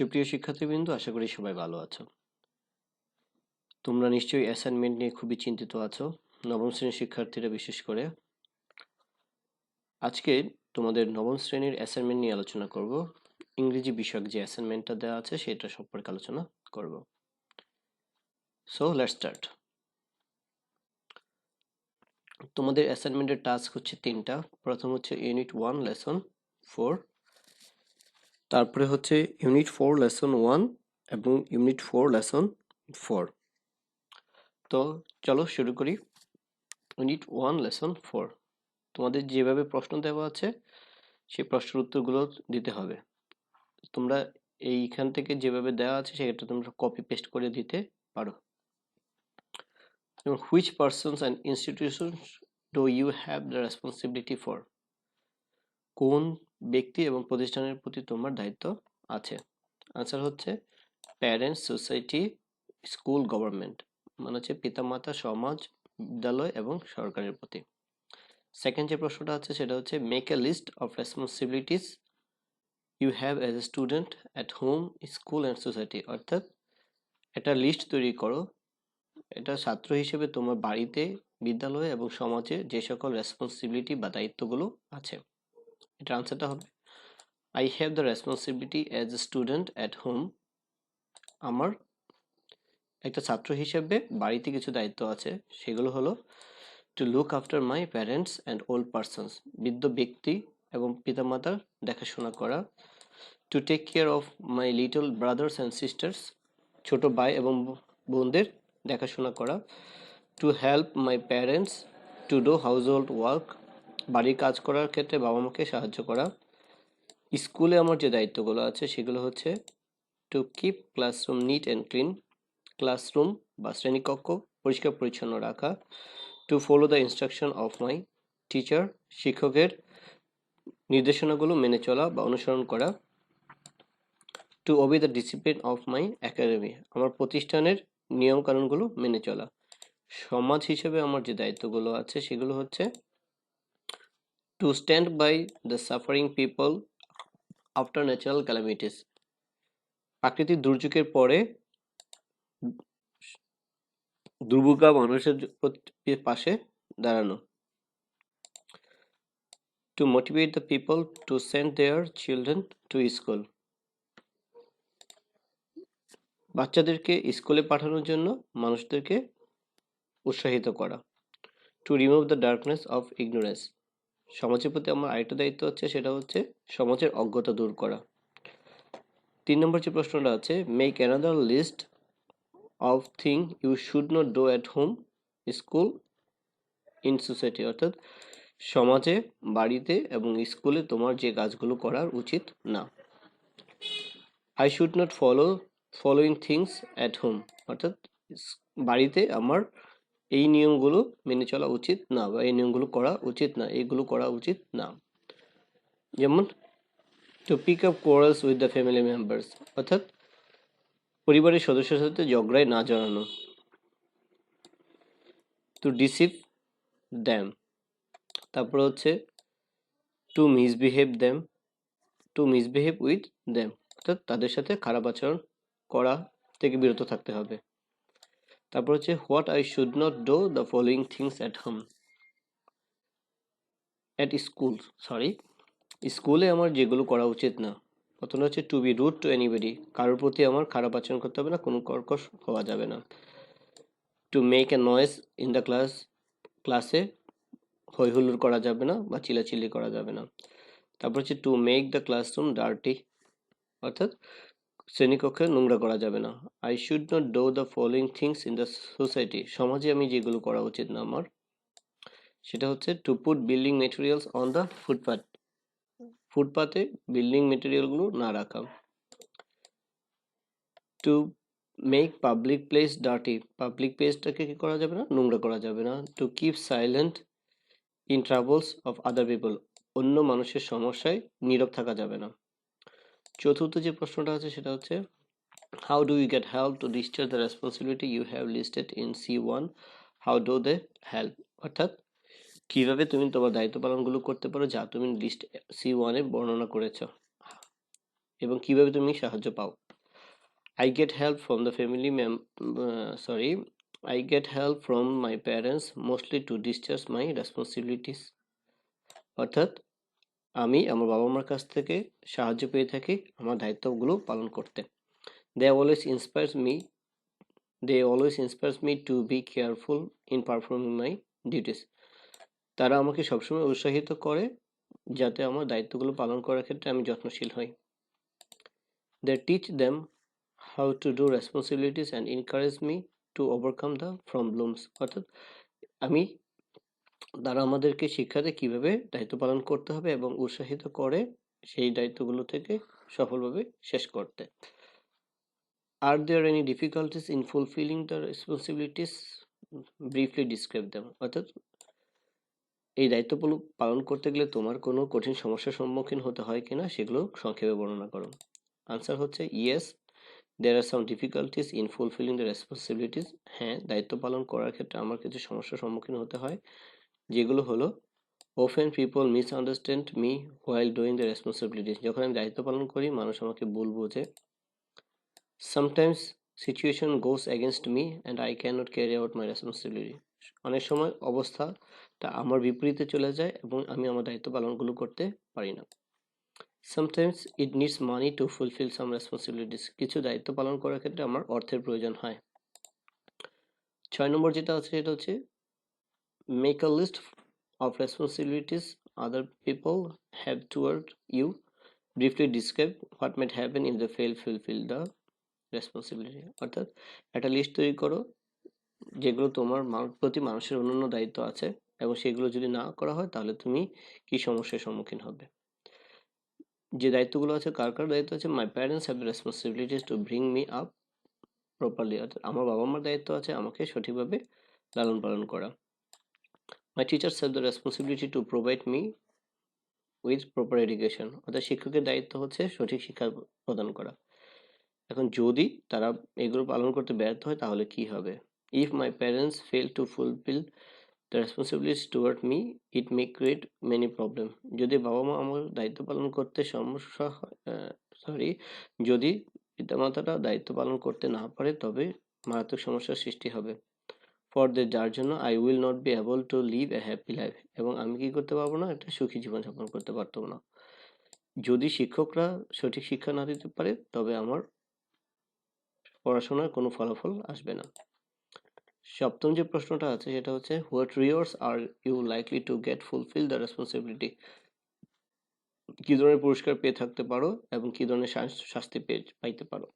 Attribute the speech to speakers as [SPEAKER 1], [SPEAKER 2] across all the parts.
[SPEAKER 1] সুপ্রিয় শিক্ষার্থীবৃন্দ, আশা করি সবাই ভালো আছো। তোমরা নিশ্চয়ই অ্যাসাইনমেন্ট নিয়ে খুবই চিন্তিত আছো, নবম শ্রেণির শিক্ষার্থীরা বিশেষ করে। আজকে তোমাদের নবম শ্রেণির অ্যাসাইনমেন্ট নিয়ে আলোচনা করব। ইংরেজি বিষয়ক যে অ্যাসাইনমেন্টটা দেওয়া আছে, সেটা সম্পর্কে আলোচনা করব। সো লেটস স্টার্ট তোমাদের অ্যাসাইনমেন্টের টাস্ক হচ্ছে তিনটা। প্রথম হচ্ছে ইউনিট ওয়ান লেসন ফোর তারপরে হচ্ছে ইউনিট ফোর লেসন ওয়ান এবং ইউনিট ফোর লেসন ফোর তো চলো শুরু করি। ইউনিট ওয়ান লেসন ফোর তোমাদের যেভাবে প্রশ্ন দেওয়া আছে, সেই প্রশ্নের উত্তরগুলো দিতে হবে। তোমরা এইখান থেকে যেভাবে দেওয়া আছে, সেটা তোমরা কপি পেস্ট করে দিতে পারো। Which persons and institutions do you have the responsibility for কোন ব্যক্তি এবং প্রতিষ্ঠানের প্রতি তোমার দায়িত্ব আছে। আনসার হচ্ছে প্যারেন্টস সোসাইটি স্কুল গভর্নমেন্ট মানে হচ্ছে পিতামাতা, সমাজ, বিদ্যালয় এবং সরকারের প্রতি। সেকেন্ড যে প্রশ্নটা আছে সেটা হচ্ছে make a list of responsibilities you have as a student at home school and society অর্থাৎ একটা লিস্ট তৈরি করো। এটা ছাত্র হিসেবে তোমার বাড়িতে, বিদ্যালয়ে এবং সমাজে যে সকল রেসপন্সিবিলিটি বা দায়িত্বগুলো আছে। এটা আনসারটা হবে। I have the responsibility as a student at home আমার একটা ছাত্র হিসেবে বাড়িতে কিছু দায়িত্ব আছে। সেগুলো হলো to look after my parents and old persons বৃদ্ধ ব্যক্তি এবং পিতামাতার দেখাশোনা করা to take care of my little brothers and sisters ছোট ভাই এবং বোনদের দেখাশোনা করা to help my parents to do household work বাড়ির কাজ করার ক্ষেত্রে বাবা মাকে সাহায্য করা। স্কুলে আমার যে দায়িত্বগুলো আছে সেগুলো হচ্ছে to keep classroom neat and clean classroom বা শ্রেণীকক্ষ পরিষ্কার পরিচ্ছন্ন রাখা to follow the instruction of my teacher শিক্ষকের নির্দেশনাগুলো মেনে চলা বা অনুসরণ করা to obey the discipline of my academy আমার প্রতিষ্ঠানের নিয়মকানুনগুলো মেনে চলা। সমাজ হিসেবে আমার যে দায়িত্বগুলো আছে সেগুলো হচ্ছে to stand by the suffering people after natural calamities প্রাকৃতিক দুর্যোগের পরে দুর্ভোগা মানুষের পাশে দাঁড়ানো। To motivate the people to send their children to school বাচ্চাদেরকে স্কুলে পাঠানোর জন্য মানুষদেরকে উৎসাহিত করা। To remove the darkness of ignorance সমাজের প্রতি আমার আরেকটা দায়িত্ব হচ্ছে সেটা হচ্ছে সমাজের অজ্ঞতা দূর করা। তিন নম্বর যে প্রশ্নটা আছে make another list of thing you should not do at home school in society অর্থাৎ সমাজে, বাড়িতে এবং স্কুলে তোমার যে কাজগুলো করার উচিত না। I should not follow following things at home অর্থাৎ বাড়িতে আমার এই নিয়মগুলো মেনে চলা উচিত না বা এই নিয়মগুলো করা উচিত না এইগুলো করা উচিত না। যেমন to pick up quarrels with the family members অর্থাৎ পরিবারের সদস্যের সাথে ঝগড়ায় না জড়ানো। টু ডিসিভ দ্যাম তারপর হচ্ছে to misbehave them to misbehave with them অর্থাৎ তাদের সাথে খারাপ আচরণ করা থেকে বিরত থাকতে হবে। তারপর হচ্ছে, what I should not do the following things at home? At school, sorry. স্কুলে আমার যেগুলো করা উচিত না। প্রথম হচ্ছে, to be rude to anybody. কারোর প্রতি আমার খারাপ আচরণ করতে হবে না, কোনো কর্কশ হওয়া যাবে না। To make a noise in the class, ক্লাসে হই হুল্লোড় করা যাবে না বা চিলাচিলি করা যাবে না। তারপর হচ্ছে, to make the classroom dirty. অর্থাৎ শ্রেণীকক্ষে নোংরা করা যাবে না। I should not do the following things in the society সমাজে আমি যেগুলো করা উচিত না আমার। সেটা হচ্ছে to put building materials on the footpath ফুটপাতে বিল্ডিং মেটেরিয়ালগুলো না রাখা। To make public place dirty public প্লেসটাকে কি করা যাবে না? নোংরা করা যাবে না। To keep silent in travels of other people অন্য মানুষের সমস্যায় নীরব থাকা যাবে না। চতুর্থ যে প্রশ্নটা আছে সেটা হচ্ছে how do you get help to discharge the responsibility you have listed in C one how do they help অর্থাৎ, কীভাবে তুমি তোমার দায়িত্ব পালনগুলো করতে পারো যা তুমি লিস্ট সি ওয়ানে বর্ণনা করেছ এবং কীভাবে তুমি সাহায্য পাও? I get help from the family mem sorry I I help from my parents mostly to discharge my responsibilities অর্থাৎ আমি আমার বাবা মার কাছ থেকে সাহায্য পেয়ে থাকি আমার দায়িত্বগুলো পালন করতে। They always inspires me they always inspires me to be careful in performing my duties তারা আমাকে সবসময় উৎসাহিত করে যাতে আমার দায়িত্বগুলো পালন করার ক্ষেত্রে আমি যত্নশীল হই। They teach them how to do responsibilities and encourage me to overcome the problems অর্থাৎ আমি তারা আমাদেরকে শিক্ষা দেয় কীভাবে দায়িত্ব পালন করতে হবে এবং উৎসাহিত করে সেই দায়িত্বগুলো থেকে সফলভাবে শেষ করতে। Are there any difficulties in fulfilling the responsibilities briefly describe them অর্থাৎ এই দায়িত্ব পালন করতে গেলে তোমার কোনো কঠিন সমস্যার সম্মুখীন হতে হয় কিনা সেগুলো সংক্ষেপে বর্ণনা করো। আনসার হচ্ছে yes there are some difficulties in fulfilling the responsibilities হ্যাঁ দায়িত্ব পালন করার ক্ষেত্রে আমার কিছু সমস্যার সম্মুখীন হতে হয়। যেগুলো হলো often people misunderstand me while doing the responsibilities যখন আমি দায়িত্ব পালন করি, মানুষ আমাকে ভুল বোঝে sometimes situation goes against me and I can not carry out my responsibility অনেক সময় অবস্থাটা আমার বিপরীতে চলে যায় এবং আমি আমার দায়িত্ব পালনগুলো করতে পারি না। Sometimes it needs money to fulfil some responsibilities কিছু দায়িত্ব পালন করার ক্ষেত্রে আমার অর্থের প্রয়োজন হয়। ছয় নম্বর যেটা আছে, সেটা হচ্ছে make a list of responsibilities other people have toward you briefly describe what might happen in the fail fulfil the responsibility অর্থাৎ, একটা লিস্ট তৈরি করো, যেগুলো তোমার প্রতি মানুষের অন্যান্য দায়িত্ব আছে এবং সেগুলো যদি না করা হয়, তাহলে তুমি কি সমস্যার সম্মুখীন হবে? যে দায়িত্বগুলো আছে, কার কার দায়িত্ব আছে? My parents have responsibilities to bring me up properly অর্থাৎ, আমার বাবা মার দায়িত্ব আছে আমাকে সঠিকভাবে লালন পালন করা। My teachers have the responsibility to provide me with proper education অর্থাৎ শিক্ষকের দায়িত্ব হচ্ছে সঠিক শিক্ষা প্রদান করা। এখন যদি তারা এগুলো পালন করতে ব্যর্থ হয়, তাহলে কি হবে? If my parents fail to fulfil the responsibilities toward me it may create many problem যদি বাবা মা আমার দায়িত্ব পালন করতে সমস্যা হয় সরি যদি পিতামাতারা দায়িত্ব পালন করতে না পারে, তবে মারাত্মক সমস্যার সৃষ্টি হবে। ফর দ্য যার জন্য I will not be able to live a happy life এবং আমি কি করতে পারব না? একটা সুখী জীবনযাপন করতে পারতাম না। যদি শিক্ষকরা সঠিক শিক্ষা না দিতে পারে, তবে আমার পড়াশোনার কোনো ফলাফল আসবে না। সপ্তম যে প্রশ্নটা আছে, সেটা হচ্ছে what rewards are you likely to get fulfil the responsibility কী ধরনের পুরস্কার পেয়ে থাকতে পারো এবং কী ধরনের শাস্তি পেয়ে, পাইতে পারো?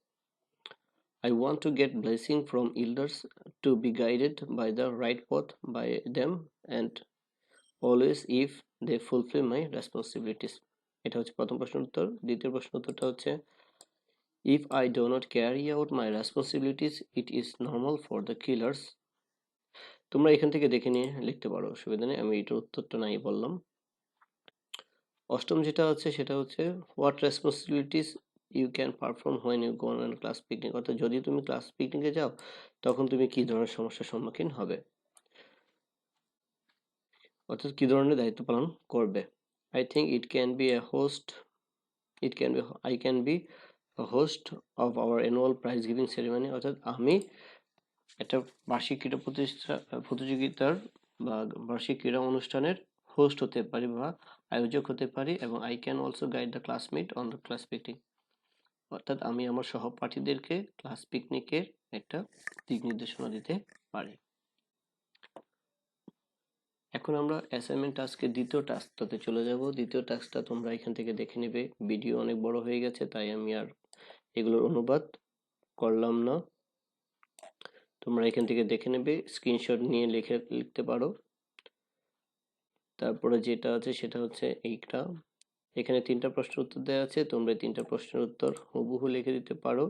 [SPEAKER 1] I want to get blessing from elders to be guided by the right path by them and always if they fulfill my responsibilities এটা হচ্ছে প্রথম প্রশ্ন উত্তর দ্বিতীয় প্রশ্ন উত্তরটা হচ্ছে if I do not carry out my responsibilities it is normal for the killers তোমরা এখান থেকে দেখে নিয়ে লিখতে পারো অসুবিধা নেই আমি এটার উত্তরটা নাই বললাম অষ্টম যেটা হচ্ছে সেটা হচ্ছে what responsibilities you can perform when you gone on class picnic অর্থাৎ যদি তুমি ক্লাস পিকনিকে যাও, তখন তুমি কি ধরনের সমস্যার সম্মুখীন হবে? অর্থাৎ কি ধরনের দায়িত্ব পালন করবে? I think it can be a host it can be I can be host of our annual prize giving ceremony অর্থাৎ আমি একটা বার্ষিক ক্রীড়া প্রতিষ্ঠা, প্রতিযোগিতার বা বার্ষিক ক্রীড়া অনুষ্ঠানের হোস্ট হতে পারি বা আয়োজক হতে পারি এবং I can also guide the classmate on the class picnic অর্থাৎ আমি আমার সহপাঠীদেরকে ক্লাস পিকনিকের একটা দিক নির্দেশনা দিতে পারি। এখন আমরা অ্যাসাইনমেন্ট টাস্কের দ্বিতীয় টাস্কটাতে চলে যাব। দ্বিতীয় টাস্কটা তোমরা এখান থেকে দেখে নেবে। ভিডিও অনেক বড় হয়ে গেছে, তাই আমি আর এগুলোর অনুবাদ করলাম না। তোমরা এখান থেকে দেখে নেবে স্ক্রিনশট নিয়ে লিখে লিখতে পারো। তারপরে যেটা আছে সেটা হচ্ছে এইটা। এখানে তিনটা প্রশ্নের উত্তর দেওয়া আছে তোমরা তিনটা প্রশ্নের উত্তর হুবহু লিখে দিতে পারো।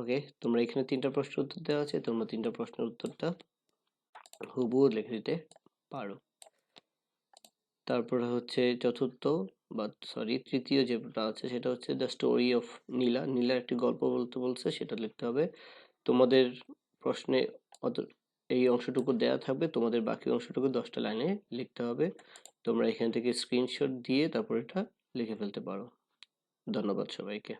[SPEAKER 1] ওকে, তোমরা এখানে তিনটা প্রশ্নের উত্তর দেওয়া আছে, তোমরা তিনটা প্রশ্নের উত্তরটা হুবহু লিখে দিতে পারো। তারপরে হচ্ছে চতুর্থ বা সরি তৃতীয় যেটা আছে সেটা হচ্ছে দ্য স্টোরি অফ নীলা। নীলার একটি গল্প বলতে বলছে, সেটা লিখতে হবে। তোমাদের প্রশ্নে অত, এই অংশটুকু দেয়া থাকবে, তোমাদের বাকি অংশটুকু দশটা লাইনে লিখতে হবে। তোমরা এখান থেকে স্ক্রিনশট দিয়ে তারপর এটা লিখে ফেলতে পারো। ধন্যবাদ সবাইকে।